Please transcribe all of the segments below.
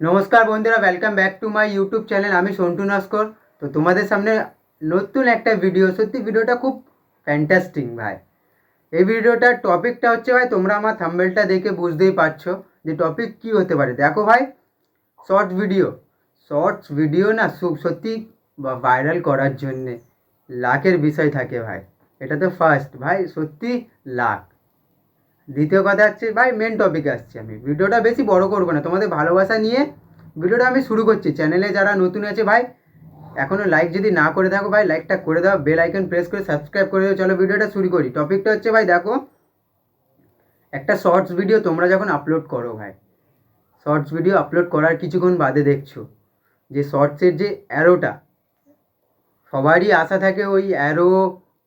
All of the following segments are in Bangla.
নমস্কার বন্ধুরা welcome back to my YouTube channel আমি সন্টু নস্কর। তো তোমাদের সামনে নতুন একটা ভিডিও সত্যি ভিডিওটা খুব ফ্যান্টাস্টিং ভাই। এই ভিডিওটার টপিকটা হচ্ছে ভাই, তোমরা আমার থাম্বেলটা দেখে বুঝতেই পারছ যে টপিক কি হতে পারে। দেখো ভাই শর্ট ভিডিও শর্টস ভিডিও না সত্যি ভাইরাল করার জন্যে লাখের বিষয় থাকে ভাই। এটা তো ফার্স্ট ভাই, সত্যি লাখ দ্বিতীয় কথা হচ্ছে, ভাই মেন টপিকে আসছি আমি। ভিডিওটা বেশি বড় করব না। তোমাদের ভালোবাসা নিয়ে ভিডিওটা আমি শুরু করছি। চ্যানেলে যারা নতুন আছে, ভাই এখনও লাইক যদি না করে থাকো, ভাই লাইকটা করে দাও। বেল আইকন প্রেস করে সাবস্ক্রাইব করে দাও। চলো ভিডিওটা শুরু করি। টপিকটা হচ্ছে, ভাই, দেখো, একটা শর্টস ভিডিও তোমরা যখন আপলোড করো, ভাই শর্টস ভিডিও আপলোড করার কিছুক্ষণ বাদে দেখছ যে শর্টসের যে অ্যারোটা সবারই আশা থাকে ওই অ্যারো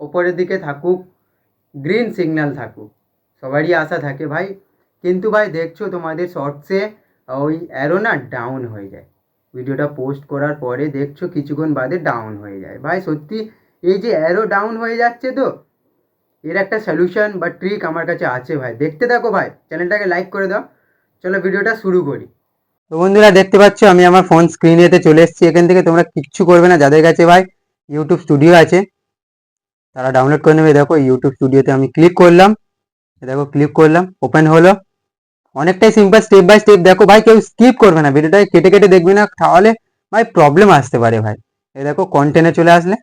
ওপরের দিকে থাকুক গ্রিন সিগন্যাল থাকুক। সবারই আশা থাকে ভাই। কিন্তু ভাই দেখছ তোমাদের শর্টসে ওই অ্যারো না ডাউন হয়ে যায়। ভিডিওটা পোস্ট করার পরে দেখছ কিছুক্ষণ বাদে ডাউন হয়ে যায়। ভাই সত্যি এই যে অ্যারো ডাউন হয়ে যাচ্ছে তো, এর একটা সলিউশন বা ট্রিক আমার কাছে আছে ভাই। দেখতে থাকো ভাই চ্যানেলটাকে লাইক করে দাও। চলো ভিডিওটা শুরু করি। তো বন্ধুরা দেখতে পাচ্ছ আমি আমার ফোন স্ক্রিনেতে চলে এসেছি। এখান থেকে তোমরা কিচ্ছু করবে না। যাদের কাছে ভাই ইউটিউব স্টুডিও আছে, তারা ডাউনলোড করে নেবে। দেখো ইউটিউব স্টুডিওতে আমি ক্লিক করলাম। দেখো ক্লিক করলাম ওপেন হলো। অনেকটাই সিম্পল স্টেপ বাই স্টেপ দেখো ভাই, কেউ স্কিপ করবে না। ভিডিওটা কেটে কেটে দেখবে না, তাহলে ভাই প্রবলেম আসতে পারে ভাই। এ দেখো কন্টেন্টে চলে আসলে।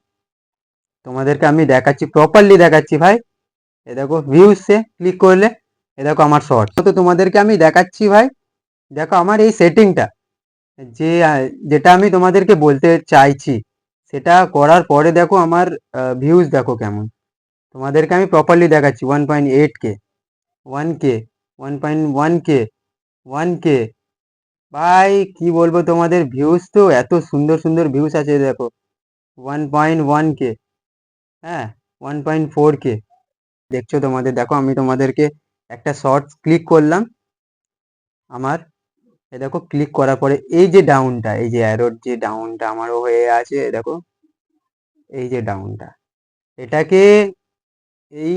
তোমাদেরকে আমি দেখাচ্ছি প্রপারলি দেখাচ্ছি ভাই। এ দেখো ভিউসে ক্লিক করলে এ দেখো আমার শর্ট তো তোমাদেরকে আমি দেখাচ্ছি ভাই, দেখো আমার এই সেটিংটা যে, যেটা আমি তোমাদেরকে বলতে চাইছি, সেটা করার পরে দেখো আমার ভিউজ দেখো কেমন। তোমাদেরকে আমি প্রপারলি দেখাচ্ছি one point eight K one K one point one K one K ভাই, কি বলব তোমাদের ভিউজ তো, এত সুন্দর সুন্দর ভিউজ আছে দেখো। ওয়ান পয়েন্ট ওয়ান কে হ্যাঁ ওয়ান পয়েন্ট ফোর কে দেখছ তোমাদের, দেখো আমি তোমাদেরকে একটা শর্টস ক্লিক করলাম। আমার, এ দেখো ক্লিক করার পরে এই যে ডাউনটা এই যে অ্যারোর যে ডাউনটা আমারও হয়ে আছে, দেখো। এই যে ডাউনটা এটাকে এই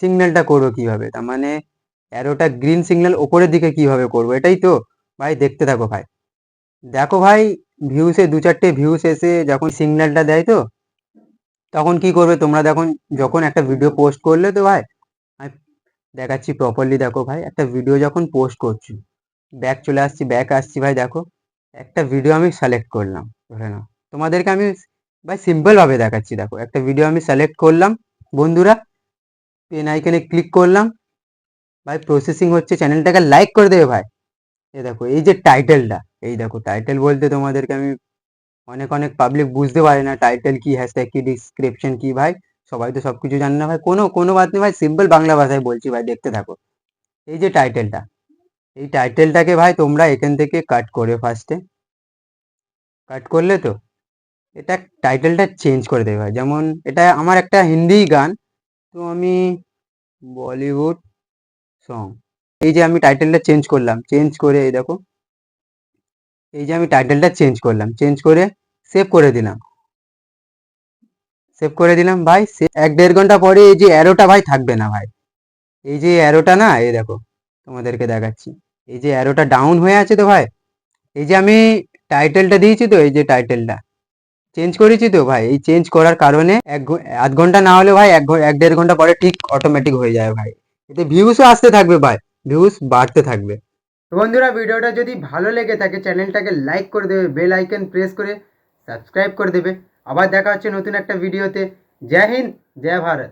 সিগন্যালটা করব কীভাবে? তার মানে অ্যারোটা গ্রিন সিগন্যাল ওপরের দিকে কীভাবে করব? এটাই তো ভাই দেখতে থাকো ভাই। দেখো ভাই ভিউসে দু চারটে ভিউস এসে যখন সিগন্যালটা দেয় তো, তখন কি করবে তোমরা? দেখুন, যখন একটা ভিডিও পোস্ট করলে তো ভাই, আমি দেখাচ্ছি প্রপারলি দেখো ভাই, একটা ভিডিও যখন পোস্ট করছি ব্যাক চলে আসছি ব্যাক আসছি ভাই, দেখো, একটা ভিডিও আমি সিলেক্ট করলাম, ধরে নাও। তোমাদেরকে আমি ভাই সিম্পলভাবে দেখাচ্ছি, দেখো, একটা ভিডিও আমি সিলেক্ট করলাম, বন্ধুরা পেন আইকনে ক্লিক করলাম। ভাই প্রসেসিং হচ্ছে চ্যানেলটাকে লাইক করে দেবে ভাই। এই দেখো, এই যে টাইটেলটা এই দেখো টাইটেল বলতে তোমাদেরকে আমি অনেক অনেক পাবলিক বুঝতে পারে না টাইটেল কি হ্যাশট্যাগ কি ডিসক্রিপশন কি ভাই। সবাই তো সব কিছু জানে না ভাই। কোনো কোনো বাদ নেই ভাই সিম্পল বাংলা ভাষায় বলছি ভাই, দেখতে থাকো। এই যে টাইটেলটা এই টাইটেলটাকে ভাই তোমরা এখান থেকে কাট করে ফার্স্টে কাট করলে তো, এটা টাইটেলটা চেঞ্জ করে দেবে ভাই। যেমন, এটা আমার একটা হিন্দি গান। তো আমি বলিউড সং এই যে আমি টাইটেলটা চেঞ্জ করলাম চেঞ্জ করে এই দেখো, এই যে আমি টাইটেলটা চেঞ্জ করলাম চেঞ্জ করে সেভ করে দিলাম। সেভ করে দিলাম ভাই এক দেড় ঘণ্টা পরে এই যে অ্যারোটা ভাই থাকবে না ভাই। এই যে অ্যারোটা না, এই দেখো, তোমাদেরকে দেখাচ্ছি। এই যে অ্যারোটা ডাউন হয়ে আছে তো ভাই, এই যে আমি টাইটেলটা দিয়েছি তো, এই যে টাইটেলটা চেঞ্জ করেছি তো ভাই। এই চেঞ্জ করার কারণে এক আধ ঘণ্টা না হলে ভাই এক এক দেড় ঘণ্টা পরে ঠিক অটোমেটিক হয়ে যায় ভাই। এতে ভিউসও আসতে থাকবে ভাই। ভিউস বাড়তে থাকবে। তো বন্ধুরা, ভিডিওটা যদি ভালো লেগে থাকে, চ্যানেলটাকে লাইক করে দেবে বেল আইকন প্রেস করে সাবস্ক্রাইব করে দেবে। আবার দেখা হচ্ছে নতুন একটা ভিডিওতে জয় হিন্দ, জয় ভারত।